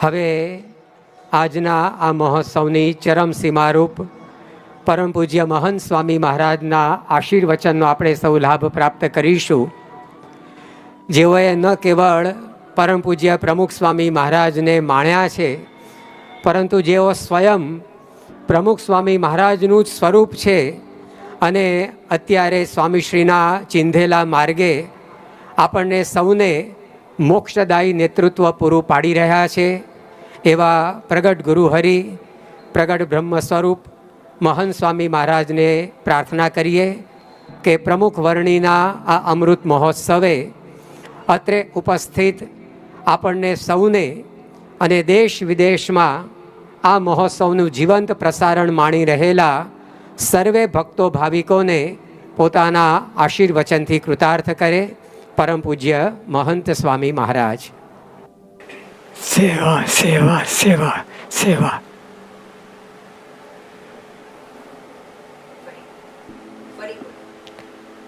હવે આજના આ મહોત્સવની ચરમસીમારૂપ પરમ પૂજ્ય મહંત સ્વામી મહારાજના આશીર્વચનનો આપણે સૌ લાભ પ્રાપ્ત કરીશું. જેઓએ ન કેવળ પરમ પૂજ્ય પ્રમુખ સ્વામી મહારાજને માણ્યા છે, પરંતુ જેઓ સ્વયં પ્રમુખ સ્વામી મહારાજનું જ સ્વરૂપ છે અને અત્યારે સ્વામીશ્રીના ચિંધેલા માર્ગે આપણને સૌને મોક્ષદાયી નેતૃત્વ પૂરું પાડી રહ્યા છે એવા પ્રગટ ગુરુ હરિ, પ્રગટ બ્રહ્મ સ્વરૂપ મહંત સ્વામી મહારાજને પ્રાર્થના કરીએ કે પ્રમુખ વર્ણિના આ અમૃત મહોત્સવે અત્રે ઉપસ્થિત આપણને સૌને અને દેશ વિદેશમાં આ મહોત્સવનું જીવંત પ્રસારણ માણી રહેલા સર્વે ભક્તો ભાવિકોને પોતાના આશીર્વચનથી કૃતાર્થ કરે પરમ પૂજ્ય મહંત સ્વામી મહારાજ સેવા સેવા સેવા સેવા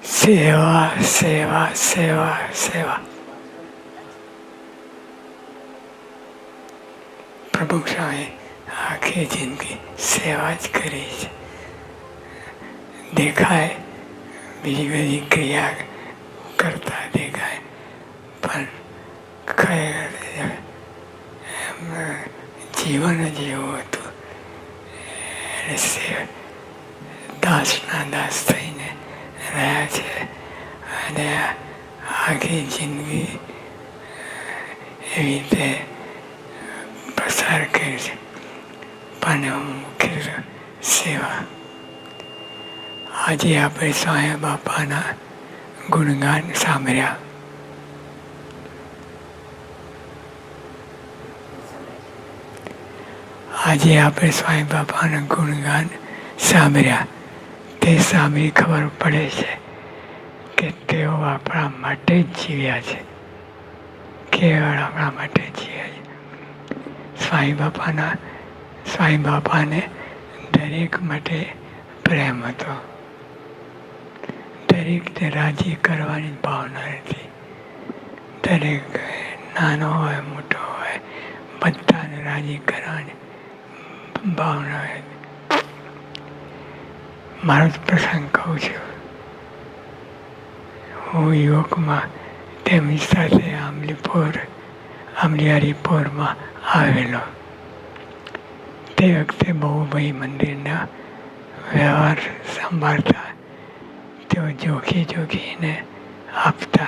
સેવા સેવા સેવા સેવા પ્રભુ સ્વામી આખી જિંદગી સેવા જ કરી છે દેખાય બીજી બધી ક્રિયા કરતા દેખાય પણ ખરેખર જીવન જ એવું હતું દાસના દાસ થઈને રહ્યા છે અને આખી જિંદગી એવી રીતે પસાર કરી છે પણ મુખ્ય સેવા આજે આપણે સ્વાય બાપાના ગુણગાન સાંભળ્યા આજે આપણે સ્વામી બાપાના ગુણગાન સાંભળ્યા તે સાંભળી ખબર પડે છે કે તેઓ આપણા માટે જ જીવ્યા છે કેવળ આપણા માટે જીવ્યા છે સ્વામી બાપાના સ્વામી બાપાને દરેક માટે પ્રેમ હતો દરેકને રાજી કરવાની ભાવના હતી દરેક નાનો હોય, મોટો હોય, બધાને રાજી કરવાની ભાવના હોય મારો જ પ્રસંગ કહું છું. હું યુવકમાં તેમની સાથે આંબલીપોર આંબલિયારીપોરમાં આવેલો. તે વખતે બહુભાઈ મંદિરના વ્યવહાર સંભાળતા તેઓ જોખી જોખીને આપતા.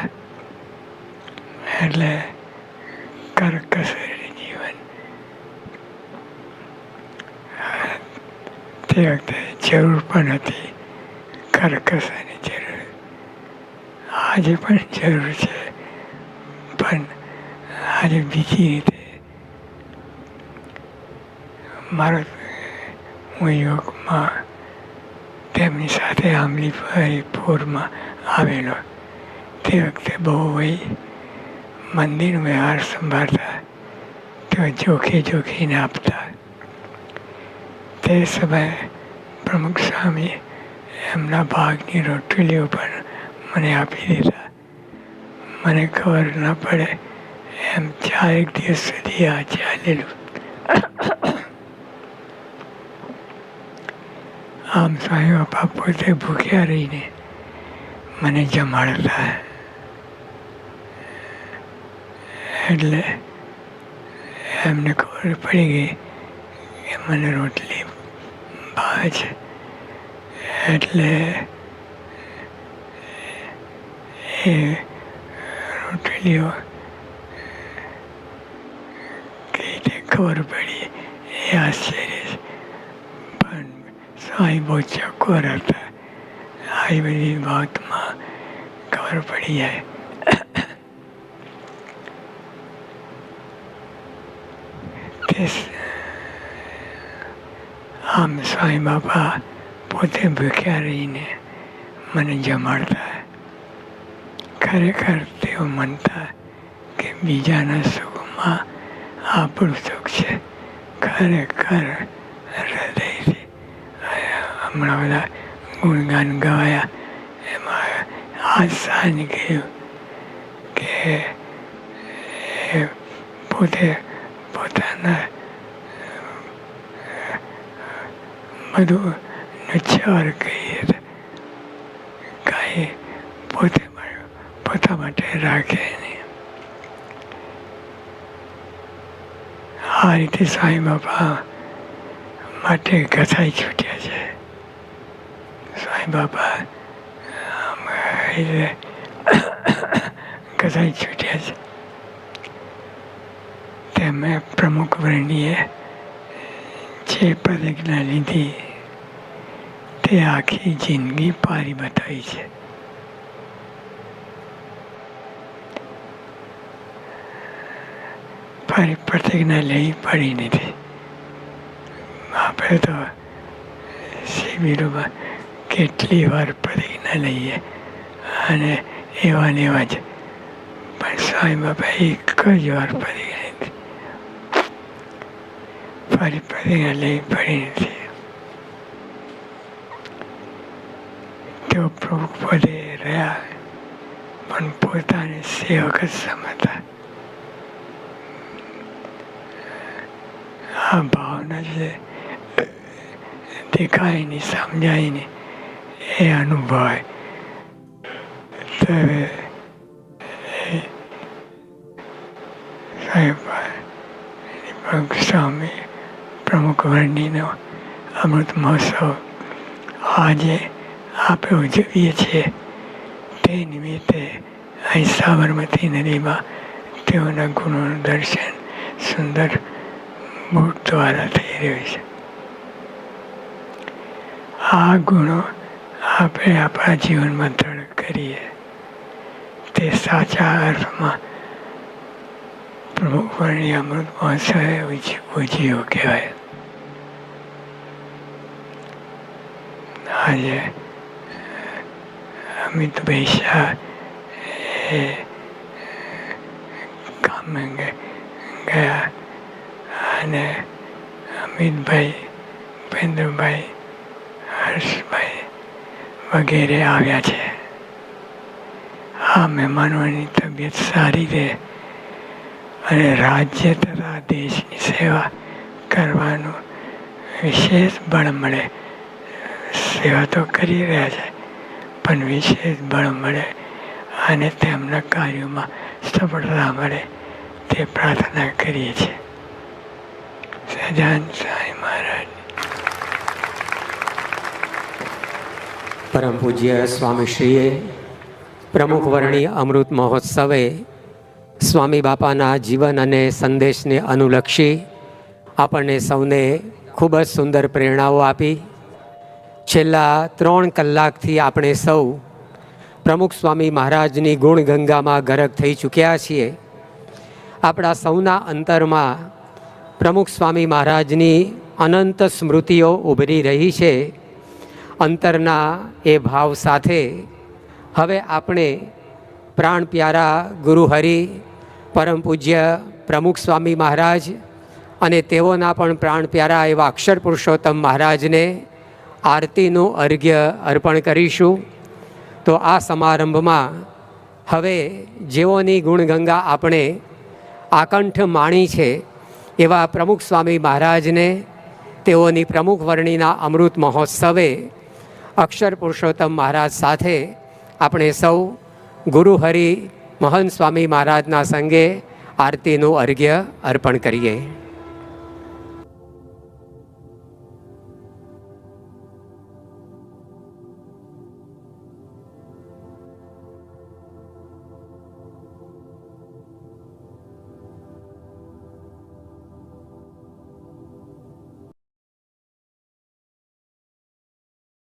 એટલે કરકસર જીવન. તે વખતે જરૂર પણ હતી કરકસરની જરૂર. આજે પણ જરૂર છે. પણ આજે બીજી રીતે મારો હું યોગમાં તેમની સાથે આંબલી પૂરમાં આવેલો. તે વખતે બહુ ભાઈ મંદિર વ્યવહાર સંભાળતા તેઓ જોખી જોખીને આપતા. તે સમયે પ્રમુખ સ્વામી એમના ભાગની રોટલીઓ પણ મને આપી દીધા. મને ખબર ન પડે એમ ચારેક દિવસ સુધી આ ચાલેલું. આમ સ્વામી બાપા પોતે ભૂખ્યા રહીને મને જમાડતા. એટલે એમને ખબર પડી ગઈ કે મને રોટલી ભાવે છે. એટલે એ રોટલીઓ કઈ રીતે ખબર પડી એ આશ્ચર્ય સ્વામી બહુ ચકોર હતા આવી બધી વાતમાં ખબર પડી જાય. આમ સ્વામી બાપા પોતે ભૂખ્યા રહીને મને જમાડતા. ખરેખર તેઓ માનતા કે બીજાના સુખમાં આપણું સુખ છે. ખરેખર હમણાં બધા ગુણગાન ગવાયા એમાં આ સાંજ ગયું કે પોતે પોતાના બધું નુચ્છાર કહીએ કાંઈ પોતે પોતા માટે રાખે નહીં. આ રીતે સાંઈ બાપા માટે કથાઈ છૂટ્યા છે. બાપા. આમ છૂટ્યા છે. તેમને પ્રમુખ વર્ણીએ જે પ્રતિજ્ઞા લીધી તે આખી જિંદગી પારી બતાવી છે. ફરી પ્રતિજ્ઞા લેવી પડી નથી. આપણે તો શિબિરોમાં કેટલી વાર પ્રતિજ્ઞા લઈએ. અને એવા ને એવા જ. પણ સ્વામી બાપા એક જ વાર નથી. ફરી પ્રતિજ્ઞા લઈ, પડી નથી તેઓ પ્રમુખ પદે રહ્યા, પણ પોતાને સેવક જ સમજતા. આ ભાવના છે દેખાય નહીં સમજાય નહીં એ અનુભવાય તો એ સાહેબ સ્વામી પ્રમુખ વર્ણીનો અમૃત મહોત્સવ આજે આપણે ઉજવીએ છીએ તે નિમિત્તે અહીં સાબરમતી નદીમાં તેઓના ગુણોનું દર્શન સુંદર બોટ દ્વારા થઈ રહ્યું છે આ ગુણો આપણે આપણા જીવનમાં દ્રઢ કરીએ. તે સાચા અર્થમાં પ્રમુખ વર્ણી અમૃત મહોત્સવે ઉજ- ઉજવ્યો કહેવાય. આજે અમિતભાઈ શાહ એ કામે ગયા અને અમિતભાઈ ભેન્દ્રભાઈ હર્ષભાઈ વગેરે આવ્યા છે. આ મહેમાનોની તબિયત સારી રહે અને રાજ્ય તથા દેશની સેવા કરવાનું વિશેષ બળ મળે. સેવા તો કરી રહ્યા છે, પણ વિશેષ બળ મળે અને તેમના કાર્યોમાં સફળતા મળે તે પ્રાર્થના કરીએ છીએ. સજાન સાંઈ મહારાજ પરમ પૂજ્ય સ્વામીશ્રીએ પ્રમુખ વર્ણી અમૃત મહોત્સવે સ્વામી બાપાના જીવન અને સંદેશને અનુલક્ષી આપણને સૌને ખૂબ જ સુંદર પ્રેરણાઓ આપી. છેલ્લા ત્રણ કલાકથી આપણે સૌ પ્રમુખ સ્વામી મહારાજની ગુણગંગામાં ગરક થઈ ચૂક્યા છીએ. આપણા સૌના અંતરમાં પ્રમુખ સ્વામી મહારાજની અનંત સ્મૃતિઓ ઉભરી રહી છે. અંતરના એ ભાવ સાથે હવે આપણે પ્રાણ પ્યારા ગુરુ હરિ, પરમ પૂજ્ય પ્રમુખ સ્વામી મહારાજ અને તેઓના પણ પ્રાણ પ્યારા એવા અક્ષર પુરુષોત્તમ મહારાજને આરતીનું અર્ઘ્ય અર્પણ કરીશું. તો આ સમારંભમાં હવે જેઓની ગુણગંગા આપણે આકંઠ માણી છે એવા પ્રમુખ સ્વામી મહારાજને, તેઓની પ્રમુખ વર્ણીના અમૃત મહોત્સવે અક્ષર પુરુષોત્તમ મહારાજ સાથે આપણે સૌ ગુરુ હરિ મહંત સ્વામી મહારાજના સંગે આરતીનું અર્ઘ્ય અર્પણ કરીએ.